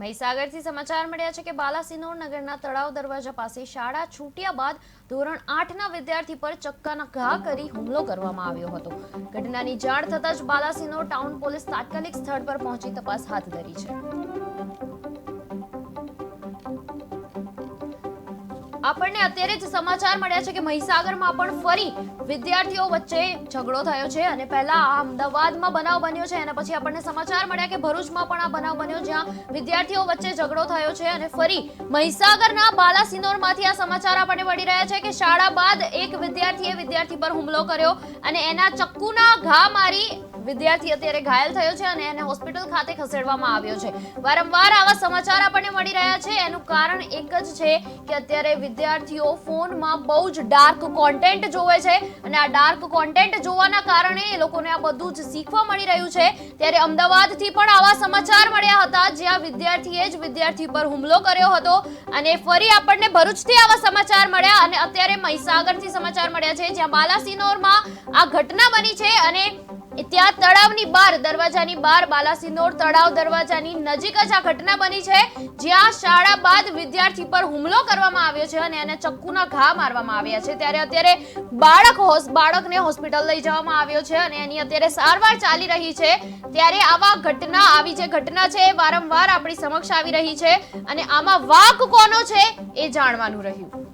મહીસાગરથી સમાચાર મળ્યા છે કે બાલાસિનોર નગરના તળાવ દરવાજા પાસે શાળા છૂટ્યા બાદ ધોરણ આઠના વિદ્યાર્થી પર ચક્કાના ઘા કરી હુમલો કરવામાં આવ્યો હતો. ઘટનાની જાણ થતાં જ બાલાસિનોર ટાઉન પોલીસ તાત્કાલિક સ્થળ પર પહોંચી તપાસ હાથ ધરી છે. આપણને અત્યારે જ સમાચાર મળ્યા છે કે મહીસાગરમાં પણ ફરી વિદ્યાર્થીઓ વચ્ચે ઝઘડો થયો છે અને પહેલા અમદાવાદમાં બનાવ બન્યો છે અને પછી આપણને સમાચાર મળ્યા કે ભરૂચમાં પણ આ બનાવ બન્યો જ્યાં વિદ્યાર્થીઓ વચ્ચે ઝઘડો થયો છે અને ફરી મહીસાગરના બાલાસિનોરમાંથી આ સમાચાર આપણને મળી રહ્યા છે કે શાળા બાદ એક વિદ્યાર્થીએ વિદ્યાર્થી પર હુમલો કર્યો અને એના ચક્કુના ઘા મારી વિદ્યાર્થી અત્યારે ઘાયલ થયો છે અને એને હોસ્પિટલ ખાતે ખસેડવામાં આવ્યો છે. વારંવાર આવા સમાચાર આપણને મળી રહ્યા છે. એનું કારણ એક જ છે કે અત્યારે વિદ્યાર્થીઓ ફોનમાં બહુ જ ડાર્ક કોન્ટેન્ટ જોવે છે અને આ ડાર્ક કોન્ટેન્ટ જોવાના કારણે એ લોકોને આ બધું જ શીખવા મળી રહ્યું છે. ત્યારે અમદાવાદથી પણ આવા સમાચાર મળ્યા હતા, જ્યાં વિદ્યાર્થીએ જ વિદ્યાર્થી પર હુમલો કર્યો હતો અને ફરી આપણને ભરૂચથી આવા સમાચાર મળ્યા અને અત્યારે મહીસાગરથી સમાચાર મળ્યા છે, જ્યાં બાલાસિનોરમાં આ ઘટના બની છે અને ત્યાં તળાવની બહાર દરવાજાની બહાર બાલાસિનોર તળાવ દરવાજાની નજીક જ આ ઘટના બની છે, જ્યાં શાળા બાદ વિદ્યાર્થી પર હુમલો કરવામાં આવ્યો છે અને એને ચક્કુના ઘા મારવામાં આવ્યા છે. ત્યારે અત્યારે બાળક બાળકને હોસ્પિટલ લઈ જવામાં આવ્યો છે અને એની અત્યારે સારવાર ચાલી રહી છે. ત્યારે આવા ઘટના આવી જે ઘટના છે એ વારંવાર આપણી સમક્ષ આવી રહી છે અને આમાં વાક કોનો છે એ જાણવાનું રહ્યું.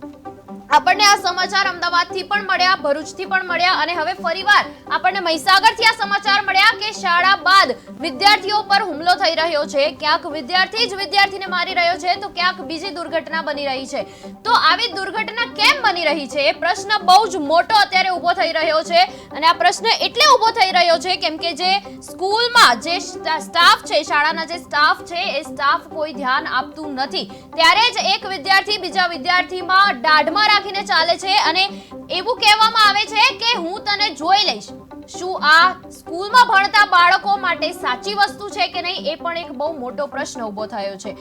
આપણને આ સમાચાર અમદાવાદથી પણ મળ્યા, ભરૂચથી પણ મળ્યા અને હવે ફરીવાર આપણને મહીસાગરથી આ સમાચાર મળ્યા કે શાળા બાદ વિદ્યાર્થીઓ પર હુમલો થઈ રહ્યો છે. ક્યાંક વિદ્યાર્થી જ વિદ્યાર્થીને મારી રહ્યો છે, તો ક્યાંક બીજી દુર્ઘટના બની રહી છે. તો આવી દુર્ઘટના કેમ બની રહી છે? એ પ્રશ્ન બહુ જ મોટો અત્યારે ઊભો થઈ રહ્યો છે અને આ પ્રશ્ન એટલે ઊભો થઈ રહ્યો છે કેમ કે જે સ્કૂલમાં જે સ્ટાફ છે, શાળાના જે સ્ટાફ છે, એ સ્ટાફ કોઈ ધ્યાન આપતું નથી. ત્યારે જ એક વિદ્યાર્થી બીજા વિદ્યાર્થીમાં દાઢમાં રાખીને ચાલે છે અને એવું કહેવામાં આવે છે કે હું તને જોઈ લઈશ. શું આ સ્કૂલમાં ભણતા બાળકો માટે સાચી વસ્તુ છે કે નહીં એ પણ એક બહુ મોટો પ્રશ્ન ઊભો થયો છે.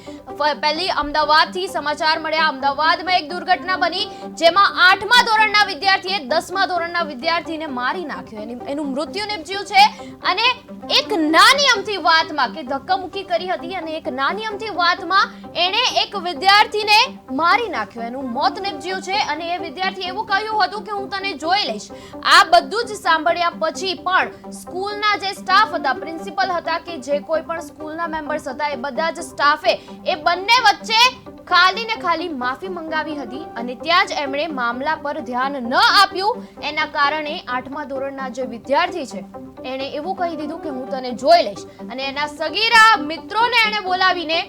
પહેલી અમદાવાદથી સમાચાર મળ્યા. અમદાવાદમાં એક દુર્ઘટના બની જેમાં આઠમા ધોરણના વિદ્યાર્થીએ દસમા ધોરણના વિદ્યાર્થીને મારી નાખ્યો. એની- મૃત્યુ નિપજ્યું છે અને એક નાની અમથી વાતમાં કે ધક્કામુક્કી કરી હતી અને એક નાની અમથી વાતમાં એણે એક વિદ્યાર્થીને મારી નાખ્યો. એનું મોત નિપજ્યું છે અને એ વિદ્યાર્થી એવું કહ્યું હતું કે હું તને જોઈ લઈશ. આ બધું જ સાંભળ્યા પછી પણ સ્કૂલના જે સ્ટાફ હતા પ્રિન્સિપલ હતા કે જે કોઈ પણ સ્કૂલના મેમ્બર્સ હતા, એ બધા જ સ્ટાફે એ બંને વચ્ચે ખાલી ને ખાલી માફી મંગાવી હતી અને ત્યાં જ એમણે મામલા પર ધ્યાન ન આપ્યું. એના કારણે આઠમા ધોરણના જે વિદ્યાર્થી છે, એણે એવું કહી દીધું કે હું તને જોઈ લઈશ. અને એના સગીરા મિત્રોને એણે બોલાવીને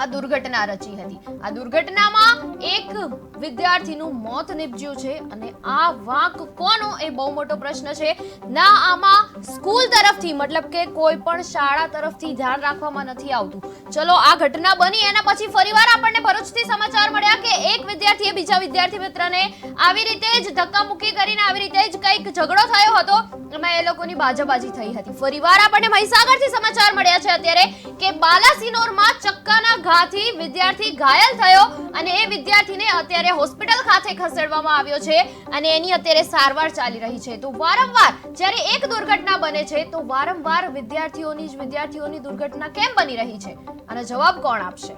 આ દુર્ઘટના રચી હતી. આ દુર્ઘટનામાં એક વિદ્યાર્થીનું મોત નિપજ્યું છે અને આ વાંક કોનો એ બહુ મોટો પ્રશ્ન છે. ના, આમાં સ્કૂલ તરફથી, મતલબ કે કોઈ પણ શાળા તરફથી ધ્યાન રાખવામાં નથી આવતું. ચલો, આ ઘટના બની, એના પછી ફરીવાર આપણને ભરૂચથી સમાચાર મળ્યા કે એક વિદ્યાર્થીએ બીજા વિદ્યાર્થી મિત્રને આવી રીતે જ ધક્કામુક્કી કરીને આવી રીતે જ કંઈક ઝઘડો થયો હતો. એમાં એ લોકોની બાજાબાજી થઈ હતી. ફરીવાર આપણને મહીસાગરથી સમાચાર મળ્યા છે અત્યારે કે બાલાસિનોરમાં ચક્કાના ઘાથી વિદ્યાર્થી ઘાયલ થયો અને એ વિદ્યાર્થીને અત્યારે હોસ્પિટલ ખાતે ખસેડવામાં આવ્યો છે અને એની અત્યારે સારવાર ચાલી રહી છે. તો વારંવાર જ્યારે એક દુર્ઘટના બને છે, તો વારંવાર વિદ્યાર્થીઓની જ વિદ્યાર્થીઓની દુર્ઘટના કેમ બની રહી છે? આનો જવાબ કોણ આપશે?